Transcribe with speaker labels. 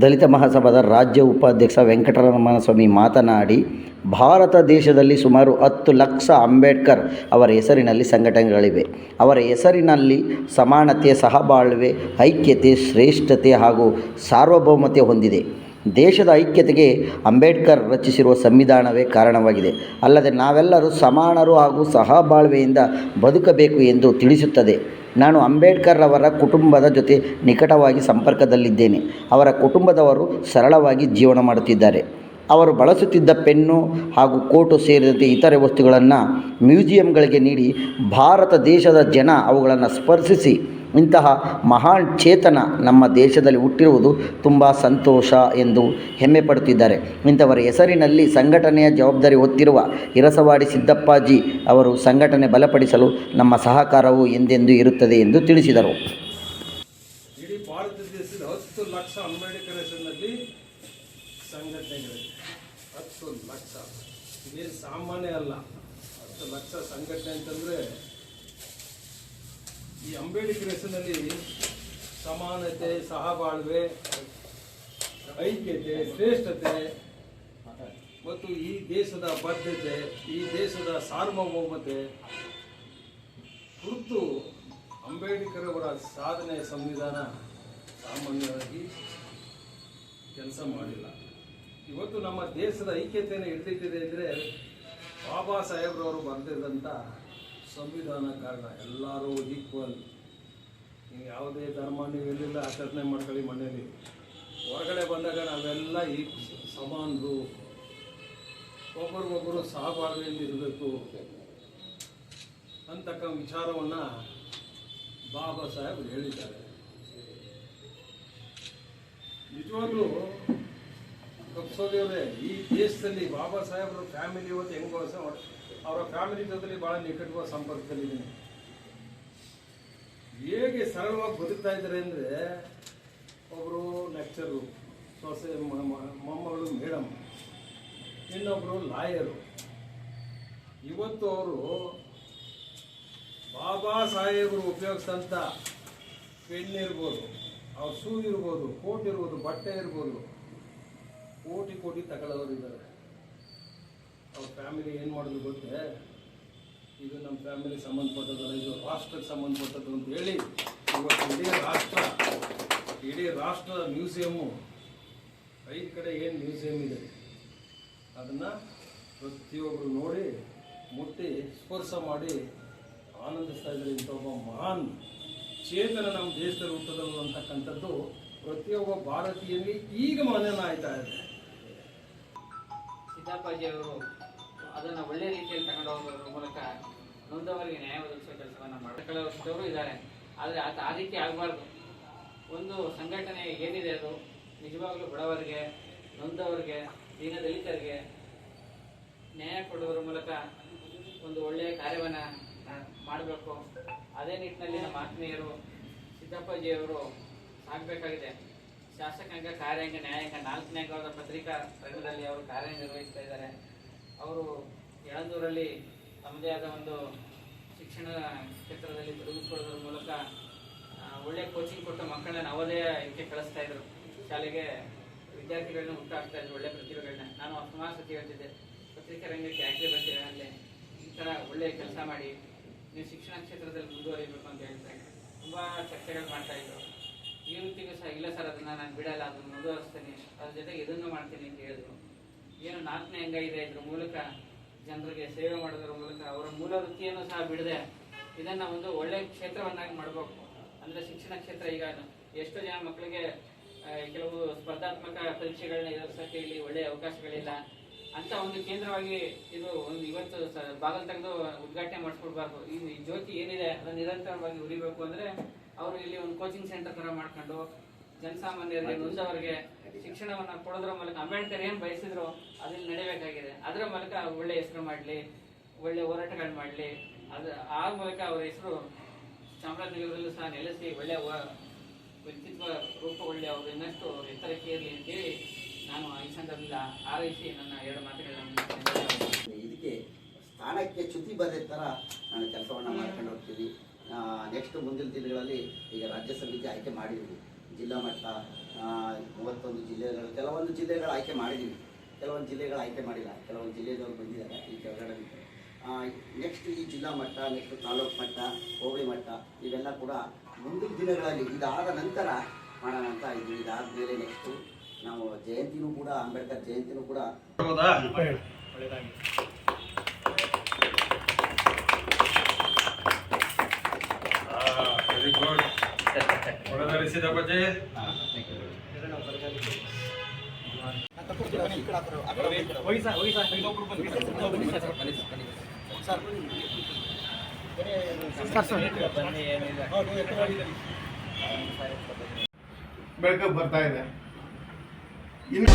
Speaker 1: ದಲಿತ ಮಹಾಸಭಾದ ರಾಜ್ಯ ಉಪಾಧ್ಯಕ್ಷ ವೆಂಕಟರಮಣ ಸ್ವಾಮಿ ಮಾತನಾಡಿ, ಭಾರತ ದೇಶದಲ್ಲಿ ಸುಮಾರು ಹತ್ತು ಲಕ್ಷ ಅಂಬೇಡ್ಕರ್ ಅವರ ಹೆಸರಿನಲ್ಲಿ ಸಂಘಟನೆಗಳಿವೆ. ಅವರ ಹೆಸರಿನಲ್ಲಿ ಸಮಾನತೆ ಸಹಬಾಳ್ವೆ, ಐಕ್ಯತೆ, ಶ್ರೇಷ್ಠತೆ ಹಾಗೂ ಸಾರ್ವಭೌಮತೆ ಹೊಂದಿದೆ. ದೇಶದ ಐಕ್ಯತೆಗೆ ಅಂಬೇಡ್ಕರ್ ರಚಿಸಿರುವ ಸಂವಿಧಾನವೇ ಕಾರಣವಾಗಿದೆ. ಅಲ್ಲದೆ ನಾವೆಲ್ಲರೂ ಸಮಾನರು ಹಾಗೂ ಸಹಬಾಳ್ವೆಯಿಂದ ಬದುಕಬೇಕು ಎಂದು ತಿಳಿಸುತ್ತದೆ. ನಾನು ಅಂಬೇಡ್ಕರ್ ಅವರ ಕುಟುಂಬದ ಜೊತೆ ನಿಕಟವಾಗಿ ಸಂಪರ್ಕದಲ್ಲಿದ್ದೇನೆ. ಅವರ ಕುಟುಂಬದವರು ಸರಳವಾಗಿ ಜೀವನ ಮಾಡುತ್ತಿದ್ದಾರೆ. ಅವರು ಬಳಸುತ್ತಿದ್ದ ಪೆನ್ನು ಹಾಗೂ ಕೋಟು ಸೇರಿದಂತೆ ಇತರೆ ವಸ್ತುಗಳನ್ನು ಮ್ಯೂಸಿಯಂಗಳಿಗೆ ನೀಡಿ ಭಾರತ ದೇಶದ ಜನ ಅವುಗಳನ್ನು ಸ್ಪರ್ಶಿಸಿ ಇಂತಹ ಮಹಾನ್ ಚೇತನ ನಮ್ಮ ದೇಶದಲ್ಲಿ ಹುಟ್ಟಿರುವುದು ತುಂಬ ಸಂತೋಷ ಎಂದು ಹೆಮ್ಮೆ ಪಡುತ್ತಿದ್ದಾರೆ. ಇಂಥವರ ಹೆಸರಿನಲ್ಲಿ ಸಂಘಟನೆಯ ಜವಾಬ್ದಾರಿ ಹೊತ್ತಿರುವ ಇರಸವಾಡಿ ಸಿದ್ದಪ್ಪಾಜಿ ಅವರು ಸಂಘಟನೆ ಬಲಪಡಿಸಲು ನಮ್ಮ ಸಹಕಾರವು ಎಂದೆಂದು ಇರುತ್ತದೆ ಎಂದು ತಿಳಿಸಿದರು.
Speaker 2: ಸಾಮಾನ್ಯ ಅಲ್ಲ. ಹತ್ತು ಲಕ್ಷ ಸಂಘಟನೆ ಅಂತಂದ್ರೆ ಈ ಅಂಬೇಡ್ಕರ್ ಹೆಸರಿನಲ್ಲಿ ಸಮಾನತೆ, ಸಹಬಾಳ್ವೆ, ಐಕ್ಯತೆ, ಶ್ರೇಷ್ಠತೆ ಮತ್ತು ಈ ದೇಶದ ಬದ್ಧತೆ ಈ ದೇಶದ ಸಾರ್ವಭೌಮತೆ ಕುರಿತು ಅಂಬೇಡ್ಕರ್ ಅವರ ಸಾಧನೆ ಸಂವಿಧಾನ ಸಾಮಾನ್ಯವಾಗಿ ಕೆಲಸ ಮಾಡಿಲ್ಲ. ಇವತ್ತು ನಮ್ಮ ದೇಶದ ಐಕ್ಯತೆಯನ್ನು ಹಿಡಿದಿಟ್ಟಿದೆ ಅಂದರೆ ಬಾಬಾ ಸಾಹೇಬ್ರವರು ಬರೆದಿದ್ದಂಥ ಸಂವಿಧಾನ ಕಾರಣ ಎಲ್ಲರೂ ಈಕ್ವಲ್ ನೀವು ಯಾವುದೇ ಧರ್ಮ ನೀವು ಎಲ್ಲಿಲ್ಲ ಆಚರಣೆ ಮಾಡ್ಕೊಳ್ಳಿ ಮನೆಯಲ್ಲಿ. ಹೊರಗಡೆ ಬಂದಾಗ ನಾವೆಲ್ಲ ಈ ಸಮಾನರು. ಒಬ್ಬರಿಗೊಬ್ಬರು ಸಹಬಾಳ್ವೆಯಲ್ಲಿ ಇರಬೇಕು. ಅಂತಕ್ಕ ವಿಚಾರವನ್ನು ಬಾಬಾ ಸಾಹೇಬ್ ಹೇಳಿದ್ದಾರೆ. ನಿಜವಾಗ್ಲೂ ಕಪ್ಸೋದೇವ್ರೆ ಈ ದೇಶದಲ್ಲಿ ಬಾಬಾ ಸಾಹೇಬ್ರ ಫ್ಯಾಮಿಲಿ ಇವತ್ತು ಹೆಂಗೋ ಅವರ ಫ್ಯಾಮಿಲಿ ಜೊತೆಲಿ ಭಾಳ ನಿಕಟವಾದ ಸಂಪರ್ಕದಲ್ಲಿದ್ದೀನಿ. ಹೇಗೆ ಸರಳವಾಗಿ ಬದುಕ್ತಾ ಇದ್ದಾರೆ ಅಂದರೆ ಒಬ್ಬರು ಲೆಕ್ಚರು ಸೊಸೆ ಮೊಮ್ಮಗಳು ಮೇಡಮ್ ಇನ್ನೊಬ್ಬರು ಲಾಯರು ಇವತ್ತು ಅವರು ಬಾಬಾ ಸಾಹೇಬರು ಉಪಯೋಗಿಸಿದಂಥ ಪೆನ್ ಇರ್ಬೋದು, ಅವ್ರ ಸೂ ಇರ್ಬೋದು, ಕೋಟ್ ಇರ್ಬೋದು, ಬಟ್ಟೆ ಇರ್ಬೋದು ಕೋಟಿ ಕೋಟಿ ತಗೊಳ್ಳೋರು ಇದ್ದಾರೆ. ಅವ್ರ ಫ್ಯಾಮಿಲಿ ಏನು ಮಾಡೋದು ಗೊತ್ತೇ? ಇದು ನಮ್ಮ ಫ್ಯಾಮಿಲಿ ಸಂಬಂಧಪಟ್ಟದಲ್ಲ ಇದು ರಾಷ್ಟ್ರಕ್ಕೆ ಸಂಬಂಧಪಟ್ಟದ್ದು ಅಂತ ಹೇಳಿ ಇವತ್ತು ಇಡೀ ರಾಷ್ಟ್ರ, ಇಡೀ ರಾಷ್ಟ್ರದ ಮ್ಯೂಸಿಯಮ್ಮು ಐದು ಕಡೆ ಏನು ಮ್ಯೂಸಿಯಮ್ ಇದೆ? ಅದನ್ನು ಪ್ರತಿಯೊಬ್ಬರು ನೋಡಿ ಮುಟ್ಟಿ ಸ್ಪರ್ಶ ಮಾಡಿ ಆನಂದಿಸ್ತಾ ಇದ್ದಾರೆ ಇಂಥ ಒಬ್ಬ ಮಹಾನ್ ಚೇತನ ನಮ್ಮ ದೇಶದಲ್ಲಿ ಹುಟ್ಟದಲ್ಲ ಅಂತಕ್ಕಂಥದ್ದು ಪ್ರತಿಯೊಬ್ಬ ಭಾರತೀಯನಿಗೆ ಈಗ ಮನನ ಆಯ್ತಾ ಇದೆ.
Speaker 3: ಸಿದ್ದಪ್ಪಾಜಿ ಅವರು ಅದನ್ನು ಒಳ್ಳೆ ರೀತಿಯಲ್ಲಿ ತಗೊಂಡು ಹೋಗೋದ್ರ ಮೂಲಕ ನೊಂದವರಿಗೆ ನ್ಯಾಯ ಒದಗಿಸುವ ಕೆಲಸವನ್ನು ಮಾಡಿಕೊಳ್ಳುವವರು ಇದ್ದಾರೆ. ಆದರೆ ಅದು ಆ ರೀತಿ ಆಗಬಾರ್ದು. ಒಂದು ಸಂಘಟನೆ ಏನಿದೆ ಅದು, ನಿಜವಾಗ್ಲೂ ಬಡವರಿಗೆ, ನೊಂದವರಿಗೆ ದೀನದಲಿತರಿಗೆ ನ್ಯಾಯ ಕೊಡುವುದರ ಮೂಲಕ ಒಂದು ಒಳ್ಳೆಯ ಕಾರ್ಯವನ್ನು ಮಾಡಬೇಕು. ಅದೇ ನಿಟ್ಟಿನಲ್ಲಿ ನಮ್ಮ ಆತ್ಮೀಯರು ಸಿದ್ದಪ್ಪಾಜಿಯವರು ಸಾಗಬೇಕಾಗಿದೆ. ಶಾಸಕಾಂಗ ಕಾರ್ಯಾಂಗ ನ್ಯಾಯಾಂಗ, ನಾಲ್ಕನೇ ಅಂಗವಾದ ಪತ್ರಿಕಾ ರಂಗದಲ್ಲಿ ಅವರು ಕಾರ್ಯನಿರ್ವಹಿಸ್ತಾ ಇದ್ದಾರೆ. ಅವರು ಯಳಂದೂರಲ್ಲಿ ತಮ್ಮದೇ ಆದ ಒಂದು ಶಿಕ್ಷಣ ಕ್ಷೇತ್ರದಲ್ಲಿ ತೊಡಗಿಸ್ಕೊಳ್ಳೋದ್ರ ಮೂಲಕ ಒಳ್ಳೆಯ ಒಳ್ಳೆ ಕೋಚಿಂಗ್ ಕೊಟ್ಟು ಮಕ್ಕಳನ್ನ ನವೋದಯ ಇದಕ್ಕೆ ಕಳಿಸ್ತಾ ಇದ್ರು. ಶಾಲೆಗೆ ವಿದ್ಯಾರ್ಥಿಗಳನ್ನ ಹುಟ್ಟಾಕ್ತಾ ಇದ್ರು, ಒಳ್ಳೆ ಪ್ರತಿಭೆಗಳನ್ನ ನಾನು ಸುಮಾರು ಸತಿ ಹೇಳ್ತಿದ್ದೆ, ಪತ್ರಿಕಾ ರಂಗಕ್ಕೆ ಯಾಕೆ ಬರ್ತೀರಾ ಈ ಥರ ಒಳ್ಳೆಯ ಕೆಲಸ ಮಾಡಿ, ನೀವು ಶಿಕ್ಷಣ ಕ್ಷೇತ್ರದಲ್ಲಿ ಮುಂದುವರಿಬೇಕು ಅಂತ ಹೇಳ್ತಾ ತುಂಬ ಚರ್ಚೆಗಳು ಮಾಡ್ತಾ ಇದ್ರು. ಈ ವೃತ್ತಿಗೂ ಸಹ ಇಲ್ಲ ಸರ್, ಅದನ್ನ ನಾನು ಬಿಡಲ್ಲ, ಅದನ್ನ ಮುಂದುವರಿಸ್ತೇನೆ, ಅದ್ರ ಜೊತೆಗೆ ಇದನ್ನು ಮಾಡ್ತೀನಿ ಅಂತ ಹೇಳಿದ್ರು. ಏನು ನಾಲ್ಕನೇ ಅಂಗ ಇದೆ ಇದ್ರ ಮೂಲಕ ಜನರಿಗೆ ಸೇವೆ ಮಾಡೋದ್ರ ಮೂಲಕ ಅವರ ಮೂಲ ವೃತ್ತಿಯನ್ನು ಸಹ ಬಿಡದೆ ಇದನ್ನ ಒಂದು ಒಳ್ಳೆ ಕ್ಷೇತ್ರವನ್ನಾಗಿ ಮಾಡಬೇಕು. ಅಂದ್ರೆ ಶಿಕ್ಷಣ ಕ್ಷೇತ್ರ ಈಗ ಎಷ್ಟೋ ಜನ ಮಕ್ಕಳಿಗೆ ಕೆಲವು ಸ್ಪರ್ಧಾತ್ಮಕ ಪರೀಕ್ಷೆಗಳನ್ನ ಎದುರಿಸಕ್ಕೆ ಇಲ್ಲಿ ಒಳ್ಳೆಯ ಅವಕಾಶಗಳಿಲ್ಲ. ಅಂತ ಒಂದು ಕೇಂದ್ರವಾಗಿ ಇದು ಒಂದು ಇವತ್ತು ಬಾಗಲ್ ತೆಗೆದು ಉದ್ಘಾಟನೆ ಮಾಡಿಸ್ಕೊಡ್ಬಾರ್ದು. ಈ ಜ್ಯೋತಿ ಏನಿದೆ ಅದನ್ನ ನಿರಂತರವಾಗಿ ಉರಿಬೇಕು ಅಂದ್ರೆ ಅವರು ಇಲ್ಲಿ ಒಂದು ಕೋಚಿಂಗ್ ಸೆಂಟರ್ ತರ ಮಾಡ್ಕೊಂಡು ಜನಸಾಮಾನ್ಯರಿಗೆ ನೊಂದವರಿಗೆ ಶಿಕ್ಷಣವನ್ನ ಕೊಡೋದ್ರ ಮೂಲಕ ಅಂಬೇಡ್ಕರ್ ಏನ್ ಬಯಸಿದ್ರು ಅದ್ರಲ್ಲಿ ನಡಿಬೇಕಾಗಿದೆ. ಅದರ ಮೂಲಕ ಒಳ್ಳೆ ಹೆಸರು ಮಾಡ್ಲಿ ಒಳ್ಳೆ ಹೋರಾಟಗಳು ಮಾಡ್ಲಿ. ಅದು ಆ ಮೂಲಕ ಅವರ ಹೆಸರು ಚಾಮರಾಜನಗರದಲ್ಲೂ ಸಹ ನೆಲೆಸಿ ಒಳ್ಳೆ ವ್ಯಕ್ತಿತ್ವ ರೂಪಗೊಳ್ಳಿ ಅವರು ಇನ್ನಷ್ಟು ಎತ್ತರಕ್ಕೆ ಇರಲಿ ಅಂತೇಳಿ ನಾನು ಈ ಸಂದರ್ಭದಲ್ಲಿ ಆರೈಸಿ ನನ್ನ ಎರಡು ಮಾತುಗಳನ್ನು
Speaker 1: ಇದಕ್ಕೆ ಸ್ಥಾನಕ್ಕೆ ಚ್ಯುತಿ ಬರೆದ ಥರ ನಾನು ಕೆಲಸವನ್ನು ಮಾಡ್ಕೊಂಡು ಹೋಗ್ತೀವಿ ನೆಕ್ಸ್ಟ್ ಮುಂದಿನ ದಿನಗಳಲ್ಲಿ ಈಗ ರಾಜ್ಯ ಸಮಿತಿ ಆಯ್ಕೆ ಮಾಡಿದ್ವಿ. ಜಿಲ್ಲಾ ಮಟ್ಟ ಮೂವತ್ತೊಂದು ಜಿಲ್ಲೆಗಳು ಕೆಲವೊಂದು ಜಿಲ್ಲೆಗಳು ಆಯ್ಕೆ ಮಾಡಿದ್ದೀವಿ ಕೆಲವೊಂದು ಜಿಲ್ಲೆಗಳು ಆಯ್ಕೆ ಮಾಡಿಲ್ಲ. ಕೆಲವೊಂದು ಜಿಲ್ಲೆಯವರು ಬಂದಿದ್ದಾರೆ ಈ ಕೆಳಗಡೆ ನೆಕ್ಸ್ಟ್ ಈ ಜಿಲ್ಲಾ ಮಟ್ಟ ನೆಕ್ಸ್ಟ್ ತಾಲೂಕು ಮಟ್ಟ ಹೋಬಳಿ ಮಟ್ಟ ಇವೆಲ್ಲ ಕೂಡ ಮುಂದಿನ ದಿನಗಳಲ್ಲಿ ಇದಾದ ನಂತರ ಮಾಡೋಣ ಅಂತ ಇದ್ದೀವಿ ಇದಾದ ಮೇಲೆ ನೆಕ್ಸ್ಟು ನಾವು ಜಯಂತಿನೂ ಕೂಡ ಅಂಬೇಡ್ಕರ್ ಜಯಂತಿನೂ ಕೂಡ
Speaker 4: ಒಳ್ಳೆಯದಾಗಿ ವೆರಿ ಗುಡ್ ಒಳ್ಳೆದಾಗಿಸಿದ ಬಗ್ಗೆ
Speaker 5: ಬೆಳಕು ಬರ್ತಾ ಇದೆ Yine...